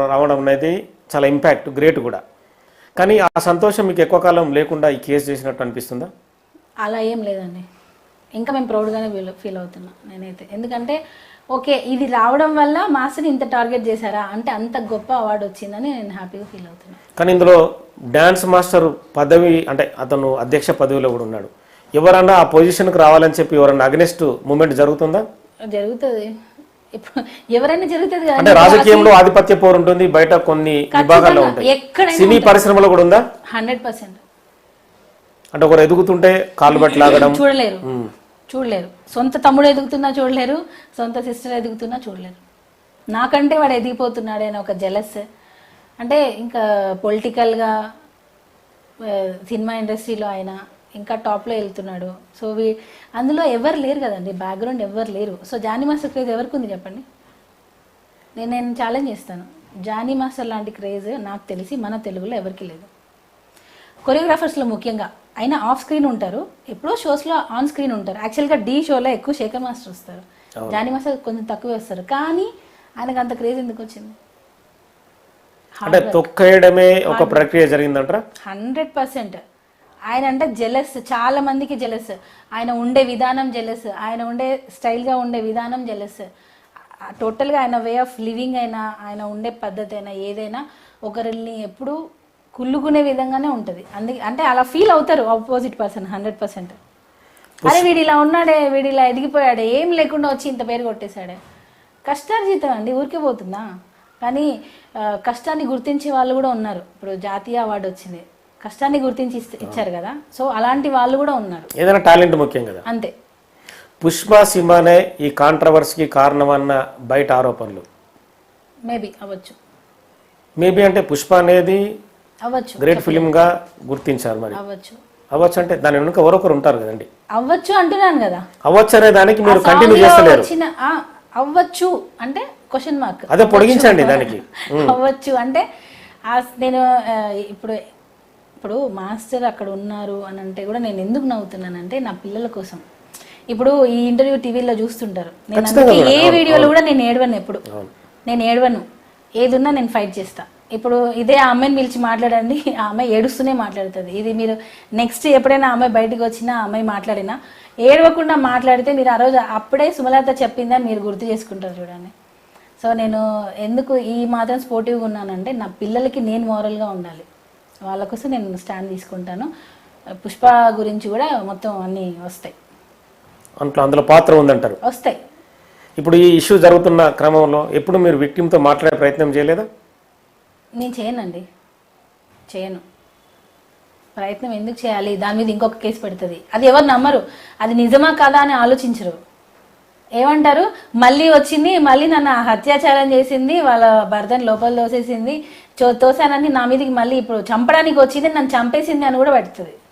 రావడం అనేది చాలా ఇంపాక్ట్ గ్రేట్ కూడా. కానీ ఆ సంతోషం మీకు ఎక్కువ కాలం లేకుండా ఈ కేసు చేసినట్టు అనిపిస్తుందా? అలా ఏం లేదండి. ఇంకా మేము ప్రౌడ్గానే ఫీల్ ఫీల్ అవుతున్నా నేనైతే. ఎందుకంటే ఓకే ఇది రావడం వల్ల మాస్టర్ని ఇంత టార్గెట్ చేశారా? అంటే అంత గొప్ప అవార్డు వచ్చిందని నేను హ్యాపీగా ఫీల్ అవుతున్నా. కానీ ఇందులో డ్యాన్స్ మాస్టర్ పదవి అంటే అతను అధ్యక్ష పదవిలో కూడా ఉన్నాడు. ఎవరన్నా ఆ పొజిషన్కి రావాలని చెప్పి ఎవరన్నా అగనెస్ట్ మూమెంట్ జరుగుతుందా? జరుగుతుంది. ఇప్పుడు ఎవరైనా జరుగుతుంది అంటే రాజకీయంలో ఆధిపత్య పోరు ఉంటుంది బయట కొన్ని విభాగాల్లో ఉంటాయి. సినీ పరిశ్రమలో కూడా ఉందా? Hundred percent. అంటే ఒకరు ఎదుగుతుంటే కాళ్ళు బట్టి లాగడం. చూడలేరు. చూడలేరు. సొంత తమ్ముడు ఎదుగుతున్నా చూడలేరు సొంత సిస్టర్ ఎదుగుతున్నా చూడలేరు. నాకంటే వాడు ఎదిగిపోతున్నాడు అని ఒక జెలస్. అంటే ఇంకా పొలిటికల్గా సినిమా ఇండస్ట్రీలో ఆయన ఇంకా టాప్లో వెళ్తున్నాడు. సో వీ అందులో ఎవరు లేరు కదండి బ్యాక్గ్రౌండ్ ఎవరు లేరు. సో జానీ మాస్టర్ క్రేజ్ ఎవరికి ఉంది చెప్పండి? నేను నేను ఛాలెంజ్ చేస్తాను. జానీ మాస్టర్ లాంటి క్రేజ్ నాకు తెలిసి మన తెలుగులో ఎవరికి లేదు. కొరియోగ్రాఫర్స్లో ముఖ్యంగా. అయినా ఆఫ్ స్క్రీన్ ఉంటారు. ఎప్పుడో షోస్లో ఆన్ స్క్రీన్ ఉంటారు. యాక్చువల్గా డీ షోలో ఎక్కువ శేఖర్ మాస్టర్ వస్తారు. జానీ మాస్టర్ కొంచెం తక్కువ వస్తారు. కానీ ఆయనకు అంత క్రేజ్ ఎందుకు వచ్చింది? అంటే తొక్కేయడమే ఒక ప్రక్రియ జరిగిందంటారా? Hundred percent. ఆయన అంటే జెలస్ చాలా మందికి జెలస్ ఆయన ఉండే విధానం జెలస్ ఆయన ఉండే స్టైల్గా ఉండే విధానం జెలస్ టోటల్గా ఆయన వే ఆఫ్ లివింగ్ అయినా ఆయన ఉండే పద్ధతి అయినా ఏదైనా ఒకరిని ఎప్పుడు కుళ్ళుకునే విధంగానే ఉంటుంది. అందుకే అంటే అలా ఫీల్ అవుతారు ఆపోజిట్ పర్సన్ హండ్రెడ్ పర్సెంట్ అరే వీడు ఇలా ఉన్నాడే వీడు ఇలా ఎదిగిపోయాడే ఏం లేకుండా వచ్చి ఇంత పేరు కొట్టేశాడే. కష్టార్జితం అండి ఊరికే పోతుందా? కానీ కష్టాన్ని గుర్తించే వాళ్ళు కూడా ఉన్నారు. ఇప్పుడు జాతీయ అవార్డు వచ్చింది. కష్టాన్ని గుర్తించి ఇచ్చారు కదా. సో అలాంటి వాళ్ళు కూడా ఉన్నారు. ఏదైనా టాలెంట్ ముఖ్యం కదా. అంతే. పుష్ప సినిమానే ఈ కాంట్రవర్సీకి కారణమన్న బయట ఆరోపణలు. మేబీ అవ్వచ్చు. మేబీ అంటే పుష్ప అనేది అవ్వచ్చు. గ్రేట్ ఫిలిం గా గుర్తించారు మరి. అవ్వచ్చు. అవ్వచ్చు అంటే దాని వెనుక ఎవరొకరు ఉంటారు కదండి. అవ్వచ్చు అంటున్నాను కదా. అవ్వచ్చు అనే దానికి మీరు కంటిన్యూ చేస్తలేరు. అవ్వచ్చు అంటే క్వశ్చన్ మార్క్ అదే పొడిగించండి దానికి. అవ్వచ్చు అంటే నేను ఇప్పుడు ఇప్పుడు మాస్టర్ అక్కడ ఉన్నారు అని అంటే కూడా నేను ఎందుకు నవ్వుతున్నానంటే నా పిల్లల కోసం. ఇప్పుడు ఈ ఇంటర్వ్యూ టీవీలో చూస్తుంటారు. నేను అందుకే ఏ వీడియోలో కూడా నేను ఏడవను ఎప్పుడు. నేను ఏడవను. ఏది ఉన్నా నేను ఫైట్ చేస్తా. ఇప్పుడు ఇదే ఆ అమ్మాయిని పిలిచి మాట్లాడండి ఆ అమ్మాయి ఏడుస్తూనే మాట్లాడుతుంది. ఇది మీరు నెక్స్ట్ ఎప్పుడైనా ఆ అమ్మాయి బయటకు వచ్చినా ఆ అమ్మాయి మాట్లాడినా ఏడవకుండా మాట్లాడితే మీరు ఆ రోజు అప్పుడే సుమలత చెప్పిందని మీరు గుర్తు చేసుకుంటారు చూడండి. సో నేను ఎందుకు ఈ మాత్రం స్పోర్టివ్గా ఉన్నానంటే నా పిల్లలకి నేను మోరల్గా ఉండాలి. వాళ్ళ కోసం నేను స్టాండ్ తీసుకుంటాను. పుష్ప గురించి కూడా మొత్తం అన్నీ వస్తాయి. అంట్లో అందులో పాత్ర ఉందంటారు. వస్తాయి. ఇప్పుడు ఈ ఇష్యూ జరుగుతున్న క్రమంలో ఎప్పుడు మీరు victim తో మాట్లాడే ప్రయత్నం చేయలేదా? నేను చేయనండి. చేయను. ప్రయత్నం ఎందుకు చేయాలి? దాని మీద ఇంకొక కేసు పెడుతుంది. అది ఎవరు నమ్మరు. అది నిజమా కాదా అని ఆలోచించరు. ఏమంటారు? మళ్ళీ వచ్చింది మళ్ళీ నన్ను హత్యాచారం చేసింది వాళ్ళ భర్తని లోపల తోసేసింది చో తోసానని నా మీదకి మళ్ళీ ఇప్పుడు చంపడానికి వచ్చింది నన్ను చంపేసింది అని కూడా పెడుతుంది